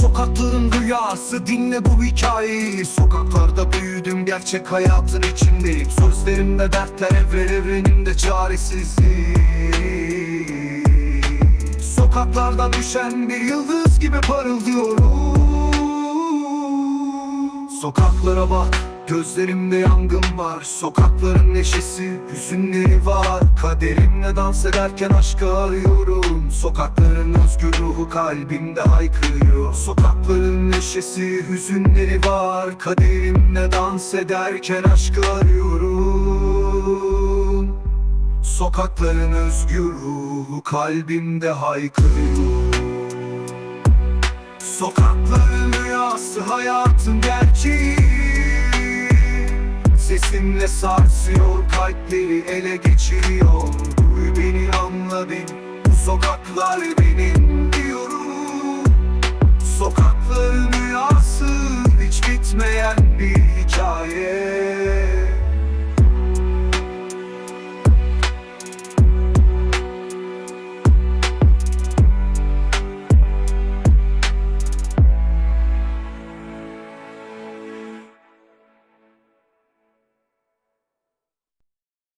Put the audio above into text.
Sokakların rüyası dinle bu hikayeyi. Sokaklarda büyüdüm gerçek hayatın içindeyim. Sözlerimde dertler evren evrenimde çaresizlik Sokaklardan düşen bir yıldız gibi parıldıyorum Sokaklara bak Gözlerimde yangın var Sokakların neşesi Hüzünleri var. Kaderimle dans ederken aşkı arıyorum. Sokakların özgür ruhu kalbimde haykırıyor. Sokakların neşesi Hüzünleri var. Kaderimle dans ederken aşkı arıyorum. Sokakların özgür ruhu kalbimde haykırıyor. Sokakların rüyası hayatın gerçeği Sesimle sarsıyor kalpleri ele geçiriyor. Duy beni anla bu sokaklar benim diyorum. Sokakların